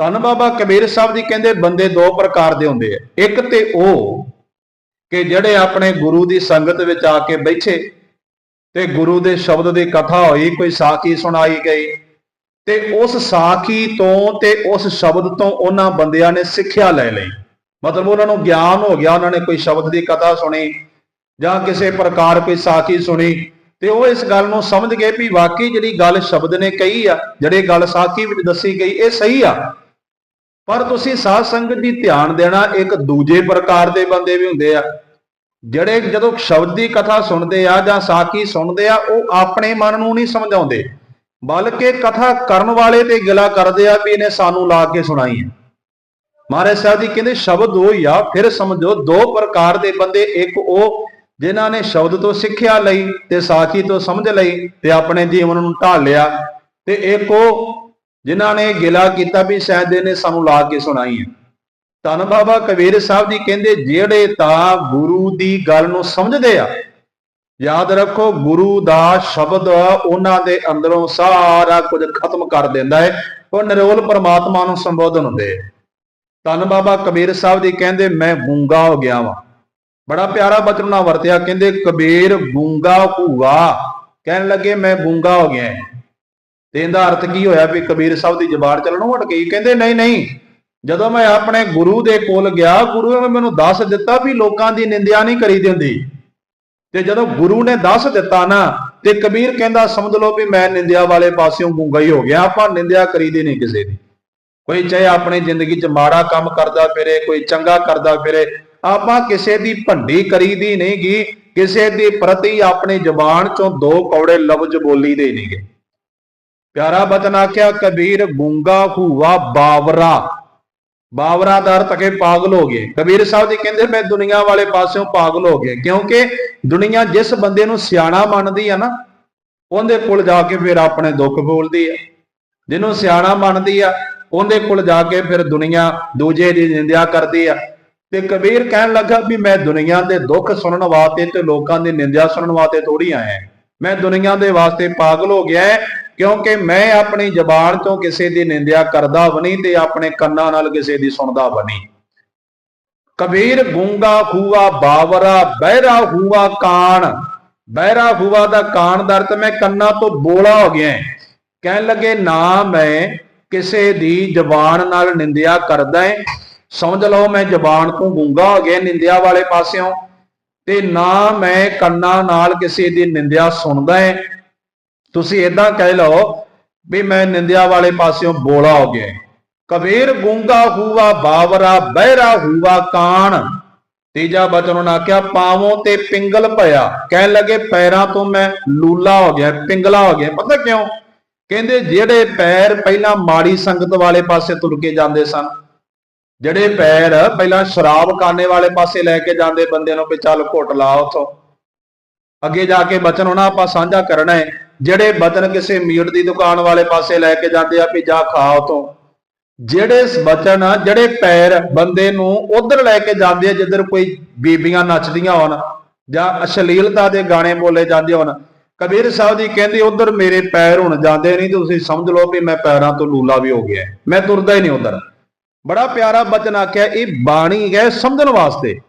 ਧੰਨ ਬਾਬਾ ਕਬੀਰ ਸਾਹਿਬ ਜੀ ਕਹਿੰਦੇ ਬੰਦੇ ਦੋ ਪ੍ਰਕਾਰ ਦੇ ਹੁੰਦੇ ਆ। ਇੱਕ ਤੇ ਉਹ ਕਿ ਜਿਹੜੇ ਆਪਣੇ ਗੁਰੂ ਦੀ ਸੰਗਤ ਵਿੱਚ ਆ ਕੇ ਬੈਠੇ ਤੇ ਗੁਰੂ ਦੇ ਸ਼ਬਦ ਦੀ ਕਥਾ ਹੋਈ, ਕੋਈ ਸਾਖੀ ਸੁਣਾਈ ਗਈ ਤੇ ਉਸ ਸਾਖੀ ਤੋਂ ਤੇ ਉਸ ਸ਼ਬਦ ਤੋਂ ਉਹਨਾਂ ਬੰਦਿਆਂ ਨੇ ਸਿੱਖਿਆ ਲੈ ਲਈ। ਮਤਲਬ ਉਹਨਾਂ ਨੂੰ ਗਿਆਨ ਹੋ ਗਿਆ, ਉਹਨਾਂ ਨੇ ਕੋਈ ਸ਼ਬਦ ਦੀ ਕਥਾ ਸੁਣੀ ਜਾਂ ਕਿਸੇ ਪ੍ਰਕਾਰ ਕੋਈ ਸਾਖੀ ਸੁਣੀ ਤੇ ਉਹ ਇਸ ਗੱਲ ਨੂੰ ਸਮਝ ਗਏ ਵੀ ਵਾਕਈ ਜਿਹੜੀ ਗੱਲ ਸ਼ਬਦ ਨੇ ਕਹੀ ਆ, ਜਿਹੜੀ ਗੱਲ ਸਾਖੀ ਵਿੱਚ ਦੱਸੀ ਗਈ, ਇਹ ਸਹੀ ਆ। ਪਰ ਤੁਸੀਂ ਸਾਧ ਸੰਗਤ ਦੀ ਧਿਆਨ ਦੇਣਾ ਇੱਕ ਦੂਜੇ ਪ੍ਰਕਾਰ ਦੇ ਬੰਦੇ ਵੀ ਹੁੰਦੇ ਆ। ਜਿਹੜੇ ਜਦੋਂ ਸ਼ਬਦ ਦੀ ਕਥਾ ਸੁਣਦੇ ਆ ਜਾਂ ਸਾਖੀ ਸੁਣਦੇ ਆ, ਉਹ ਆਪਣੇ ਮਨ ਨੂੰ ਨਹੀਂ ਸਮਝਾਉਂਦੇ। ਬਲਕਿ ਕਥਾ ਕਰਨ ਵਾਲੇ ਤੇ ਗਿਲਾ ਕਰਦੇ ਆ ਵੀ ਇਹਨੇ ਸਾਨੂੰ ਲਾ ਕੇ ਸੁਣਾਈ ਹੈ। ਮਹਾਰਾਜ ਸਾਹਿਬ ਜੀ ਕਹਿੰਦੇ, ਸ਼ਬਦ ਉਹ ਹੀ ਆ, ਫਿਰ ਸਮਝੋ, ਦੋ ਪ੍ਰਕਾਰ ਦੇ ਬੰਦੇ, ਇੱਕ ਉਹ ਜਿਨ੍ਹਾਂ ਨੇ ਸ਼ਬਦ ਤੋਂ ਸਿੱਖਿਆ ਲਈ ਤੇ ਸਾਖੀ ਤੋਂ ਸਮਝ ਲਈ ਤੇ ਆਪਣੇ ਜੀਵਨ ਨੂੰ ਢਾਲ ਲਿਆ ਤੇ ਇੱਕ ਉਹ ਜਿਨ੍ਹਾਂ ਨੇ ਗਿਲਾ ਕੀਤਾ ਵੀ ਸ਼ਾਇਦ ਇਹਨੇ ਸਾਨੂੰ ਲਾ ਕੇ ਸੁਣਾਈ ਹੈ। ਧੰਨ ਬਾਬਾ ਕਬੀਰ ਸਾਹਿਬ ਜੀ ਕਹਿੰਦੇ, ਜਿਹੜੇ ਤਾਂ ਗੁਰੂ ਦੀ ਗੱਲ ਨੂੰ ਸਮਝਦੇ ਆ, ਯਾਦ ਰੱਖੋ ਗੁਰੂ ਦਾ ਸ਼ਬਦ ਉਹਨਾਂ ਦੇ ਅੰਦਰੋਂ ਸਾਰਾ ਕੁਝ ਖਤਮ ਕਰ ਦਿੰਦਾ ਹੈ। ਉਹ ਨਿਰੋਲ ਪਰਮਾਤਮਾ ਨੂੰ ਸੰਬੋਧਨ ਹੁੰਦੇ ਆ। ਧੰਨ ਬਾਬਾ ਕਬੀਰ ਸਾਹਿਬ ਜੀ ਕਹਿੰਦੇ, ਮੈਂ ਗੂੰਗਾ ਹੋ ਗਿਆ ਵਾਂ। ਬੜਾ ਪਿਆਰਾ ਬਚਨ ਨਾਲ ਵਰਤਿਆ, ਕਹਿੰਦੇ, ਕਬੀਰ ਗੂੰਗਾ ਹੂਆ ਕਹਿਣ ਲੱਗੇ, ਮੈਂ ਗੂੰਗਾ ਹੋ ਗਿਆ ਤੇ ਇਹਦਾ ਅਰਥ ਕੀ ਹੋਇਆ ਵੀ ਕਬੀਰ ਸਾਹਿਬ ਦੀ ਜ਼ਬਾਨ ਚੱਲਣੋਂ ਹਟ ਗਈ? ਕਹਿੰਦੇ ਨਹੀਂ ਨਹੀਂ। ਜਦੋਂ ਮੈਂ ਆਪਣੇ ਗੁਰੂ ਦੇ ਕੋਲ ਗਿਆ, ਗੁਰੂ ਨੇ ਮੈਨੂੰ ਦੱਸ ਦਿੱਤਾ ਵੀ ਲੋਕਾਂ ਦੀ ਨਿੰਦਿਆ ਨਹੀਂ ਕਰੀਦੀ ਹੁੰਦੀ ਤੇ ਜਦੋਂ ਗੁਰੂ ਨੇ ਦੱਸ ਦਿੱਤਾ ਨਾ, ਤੇ ਕਬੀਰ ਕਹਿੰਦਾ, ਸਮਝ ਲਓ ਵੀ ਮੈਂ ਨਿੰਦਿਆ ਵਾਲੇ ਪਾਸਿਓਂ ਗੂੰਗਾ ਹੀ ਹੋ ਗਿਆ, ਆਪਾਂ ਨਿੰਦਿਆ ਕਰੀਦੀ ਨਹੀਂ ਕਿਸੇ ਦੀ। ਕੋਈ ਚਾਹੇ ਆਪਣੀ ਜ਼ਿੰਦਗੀ 'ਚ ਮਾੜਾ ਕੰਮ ਕਰਦਾ ਫਿਰੇ, ਕੋਈ ਚੰਗਾ ਕਰਦਾ ਫਿਰੇ, ਆਪਾਂ ਕਿਸੇ ਦੀ ਭੰਡੀ ਕਰੀਦੀ ਨਹੀਂਗੀ, ਕਿਸੇ ਦੇ ਪ੍ਰਤੀ ਆਪਣੀ ਜ਼ੁਬਾਨ 'ਚੋਂ ਦੋ ਕੌੜੇ ਲਫ਼ਜ਼ ਬੋਲੀ ਦੇ ਨਹੀਂਗੇ। ਪਿਆਰਾ ਬਚਨ ਆਖਿਆ, ਕਬੀਰ ਗੂੰਗਾ ਹੂਆ ਬਾਵਰਾ। ਬਾਵਰਾ ਦਾ ਅਰਥ ਹੈ ਪਾਗਲ ਹੋ ਗਏ। ਕਬੀਰ ਸਾਹਿਬ ਜੀ ਕਹਿੰਦੇ, ਮੈਂ ਦੁਨੀਆ ਵਾਲੇ ਪਾਸਿਓਂ ਪਾਗਲ ਹੋ ਗਿਆ, ਕਿਉਂਕਿ ਦੁਨੀਆ ਜਿਸ ਬੰਦੇ ਨੂੰ ਸਿਆਣਾ ਮੰਨਦੀ ਆ ਨਾ, ਉਹਦੇ ਕੋਲ ਜਾ ਕੇ ਫਿਰ ਆਪਣੇ ਦੁੱਖ ਬੋਲਦੀ ਆ। ਜਿਹਨੂੰ ਸਿਆਣਾ ਮੰਨਦੀ ਆ, ਉਹਦੇ ਕੋਲ ਜਾ ਕੇ ਫਿਰ ਦੁਨੀਆ ਦੂਜੇ ਦੀ ਨਿੰਦਿਆ ਕਰਦੀ ਆ। ਤੇ ਕਬੀਰ ਕਹਿਣ ਲੱਗਾ ਵੀ ਮੈਂ ਦੁਨੀਆ ਦੇ ਦੁੱਖ ਸੁਣਨ ਵਾਸਤੇ ਤੇ ਲੋਕਾਂ ਦੀ ਨਿੰਦਿਆ ਸੁਣਨ ਵਾਸਤੇ ਥੋੜੀ ਆਇਆ। ਮੈਂ ਦੁਨੀਆ ਦੇ ਵਾਸਤੇ ਪਾਗਲ ਹੋ ਗਿਆ ਕਿਉਂਕਿ ਮੈਂ ਆਪਣੀ ਜ਼ਬਾਨ ਤੋਂ ਕਿਸੇ ਦੀ ਨਿੰਦਿਆ ਕਰਦਾ ਬਣੀ ਤੇ ਆਪਣੇ ਕੰਨਾਂ ਨਾਲ ਕਿਸੇ ਦੀ ਸੁਣਦਾ ਬਣੀ ਕਬੀਰ ਗੂੰਗਾ ਖੂਆ ਬਾਵਰਾ, ਬਹਿਰਾ ਹੂਆ ਕਾਣ। ਬਹਿਰਾ ਹੂਆ ਦਾ ਕਾਣ ਦਾ ਅਰਥ ਮੈਂ ਕੰਨਾਂ ਤੋਂ ਬੋਲਾ ਹੋ ਗਿਆ ਕਹਿਣ ਲੱਗੇ, ਨਾ, ਮੈਂ ਕਿਸੇ ਦੀ ਜ਼ਬਾਨ ਨਾਲ ਨਿੰਦਿਆ ਕਰਦਾ ਹੈ। ਸਮਝ ਲਓ, ਮੈਂ ਜ਼ਬਾਨ ਤੋਂ ਗੂੰਗਾ ਹੋ ਗਿਆ, ਨਿੰਦਿਆ ਵਾਲੇ ਪਾਸਿਓਂ। ਤੇ ਨਾ ਮੈਂ ਕੰਨਾਂ ਨਾਲ ਕਿਸੇ ਦੀ ਨਿੰਦਿਆ ਸੁਣਦਾ ਹੈ ਤੁਸੀਂ ਇਦਾਂ ਕਹਿ ਲਓ ਵੀ ਮੈਂ ਨਿੰਦਿਆ ਵਾਲੇ ਪਾਸਿਓਂ ਬੋਲਾ ਹੋ ਗਿਆ ਕਬੀਰ ਗੁੰਗਾ ਹੂਆ, ਬਾਵਰਾ, ਬਹਿਰਾ ਹੂਆ, ਕਾਣ। ਤੀਜਾ ਬਚਨ ਉਹਨਾਂ ਆਖਿਆ, ਪਾਵੋਂ ਤੇ ਪਿੰਗਲ ਭਇਆ। ਕਹਿਣ ਲੱਗੇ, ਪੈਰਾਂ ਤੋਂ ਮੈਂ ਲੂਲਾ ਹੋ ਗਿਆ, ਪਿੰਗਲਾ ਹੋ ਗਿਆ। ਪਤਾ ਕਿਉਂ? ਕਹਿੰਦੇ, ਜਿਹੜੇ ਪੈਰ ਪਹਿਲਾਂ ਮਾੜੀ ਸੰਗਤ ਵਾਲੇ ਪਾਸੇ ਤੁਰ ਕੇ ਜਾਂਦੇ ਸਨ ਜਿਹੜੇ ਪੈਰ ਪਹਿਲਾਂ ਸ਼ਰਾਬ ਖਾਨੇ ਵਾਲੇ ਪਾਸੇ ਲੈ ਕੇ ਜਾਂਦੇ ਬੰਦੇ ਨੂੰ ਵੀ ਚੱਲ ਘੁੱਟ ਲਾ ਉਥੋਂ। ਅੱਗੇ ਜਾ ਕੇ ਬਚਨ ਉਹਨਾਂ ਆਪਾਂ ਸਾਂਝਾ ਕਰਨਾ ਹੈ। ਜਿਹੜੇ ਬਚਨ ਕਿਸੇ ਮੀਟ ਦੀ ਦੁਕਾਨ ਵਾਲੇ ਪਾਸੇ ਲੈ ਕੇ ਜਾਂਦੇ ਆ ਵੀ ਜਾ ਖਾ ਉਥੋਂ। ਜਿਹੜੇ ਬਚਨ, ਜਿਹੜੇ ਪੈਰ ਬੰਦੇ ਨੂੰ ਉਧਰ ਲੈ ਕੇ ਜਾਂਦੇ ਆ ਜਿੱਧਰ ਕੋਈ ਬੀਬੀਆਂ ਨੱਚਦੀਆਂ ਹੋਣ ਜਾਂ ਅਸ਼ਲੀਲਤਾ ਦੇ ਗਾਣੇ ਬੋਲੇ ਜਾਂਦੇ ਹੋਣ। ਕਬੀਰ ਸਾਹਿਬ ਜੀ ਕਹਿੰਦੇ ਉਧਰ ਮੇਰੇ ਪੈਰ ਹੁਣ ਜਾਂਦੇ ਨਹੀਂ, ਤੁਸੀਂ ਸਮਝ ਲਓ ਵੀ ਮੈਂ ਪੈਰਾਂ ਤੋਂ ਲੂਲਾ ਵੀ ਹੋ ਗਿਆ। ਮੈਂ ਤੁਰਦਾ ਹੀ ਨਹੀਂ ਉਧਰ। ਬੜਾ ਪਿਆਰਾ ਬਚਨ ਆਖਿਆ, ਇਹ ਬਾਣੀ ਹੈ ਸਮਝਣ ਵਾਸਤੇ।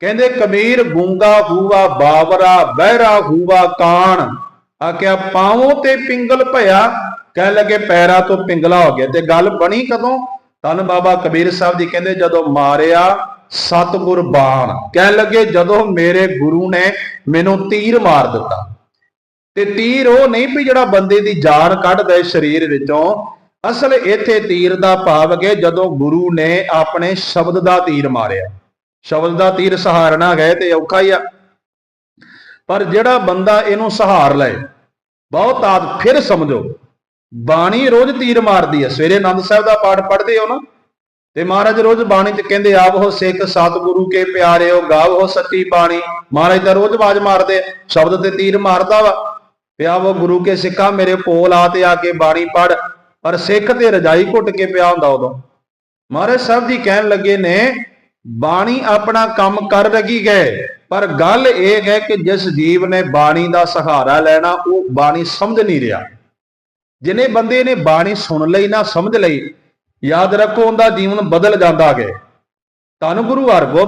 ਕਹਿੰਦੇ, ਕਬੀਰ ਗੂੰਗਾ ਹੂਆ, ਬਾਵਰਾ, ਬਹਿਰਾ ਹੂਆ ਕਾਣ। ਆਖਿਆ ਪਾਵੋਂ ਤੇ ਪਿੰਗਲ ਭਇਆ। ਕਹਿ ਲੱਗੇ, ਪੈਰਾ ਤੋਂ ਪਿੰਗਲਾ ਹੋ ਗਿਆ। ਤੇ ਗੱਲ ਬਣੀ ਕਦੋਂ? ਤਨ ਬਾਬਾ ਕਬੀਰ ਸਾਹਿਬ ਜੀ ਕਹਿੰਦੇ, ਜਦੋਂ ਮਾਰਿਆ ਸਤਗੁਰ ਬਾਣ। ਕਹਿ ਲੱਗੇ, ਜਦੋਂ ਮੇਰੇ ਗੁਰੂ ਨੇ ਮੈਨੂੰ ਤੀਰ ਮਾਰ ਦਿੱਤਾ। ਤੇ ਤੀਰ ਉਹ ਨਹੀਂ ਵੀ ਜਿਹੜਾ ਬੰਦੇ ਦੀ ਜਾਨ ਕੱਢ ਦੇ ਸਰੀਰ ਵਿੱਚੋਂ ਅਸਲ ਇੱਥੇ ਤੀਰ ਦਾ ਭਾਵ ਹੈ ਜਦੋਂ ਗੁਰੂ ਨੇ ਆਪਣੇ ਸ਼ਬਦ ਦਾ ਤੀਰ ਮਾਰਿਆ, ਸ਼ਬਦ ਦਾ ਤੀਰ ਸਹਾਰਨਾ ਗਏ ਤੇ ਔਖਾ ਹੀ ਆ। ਪਰ ਜਿਹੜਾ ਬੰਦਾ ਇਹਨੂੰ ਸਹਾਰ ਲਏ, ਬਹੁਤ ਆਦ ਫਿਰ ਸਮਝੋ, ਬਾਣੀ ਰੋਜ਼ ਤੀਰ ਮਾਰਦੀ ਹੈ ਸਵੇਰੇ ਆਨੰਦ ਸਾਹਿਬ ਦਾ ਪਾਠ ਪੜ੍ਹਦੇ ਹੋ ਨਾ, ਤੇ ਮਹਾਰਾਜ ਰੋਜ਼ ਬਾਣੀ ਚ ਕਹਿੰਦੇ, ਆਪ ਹੋ ਸਿੱਖ, ਸਤਿਗੁਰੂ ਕੇ ਪਿਆਰਿਓ, ਗਾਵ ਹੋ ਸੱਚੀ ਬਾਣੀ। ਮਹਾਰਾਜ ਤਾਂ ਰੋਜ਼ ਆਵਾਜ਼ ਮਾਰਦੇ ਸ਼ਬਦ ਤੇ ਤੀਰ ਮਾਰਦਾ ਵਾ ਪਿਆ ਉਹ ਗੁਰੂ ਕੇ ਸਿੱਖਾ, ਮੇਰੇ ਕੋਲ ਆ ਤੇ ਆ ਕੇ ਬਾਣੀ ਪੜ ਪਰ ਸਿੱਖ ਤੇ ਰਜਾਈ ਘੁੱਟ ਕੇ ਪਿਆ ਹੁੰਦਾ ਉਦੋਂ। ਮਹਾਰਾਜ ਸਾਹਿਬ ਜੀ ਕਹਿਣ ਲੱਗੇ ਨੇ, ਬਾਣੀ ਆਪਣਾ ਕੰਮ ਕਰ ਰਹੀ ਗਏ ਪਰ ਗੱਲ ਇਹ ਹੈ ਕਿ ਜਿਸ ਜੀਵ ਨੇ ਬਾਣੀ ਦਾ ਸਹਾਰਾ ਲੈਣਾ, ਉਹ ਬਾਣੀ ਸਮਝ ਨਹੀਂ ਰਿਹਾ। ਜਿਨੇ ਬੰਦੇ ਨੇ ਬਾਣੀ ਸੁਣ ਲਈ ਨਾ ਸਮਝ ਲਈ, ਯਾਦ ਰੱਖੋ ਉਹਦਾ ਜੀਵਨ ਬਦਲ ਜਾਂਦਾ ਹੈ। ਧੰਨ ਗੁਰੂ ਹਰਗੋਬਿੰਦ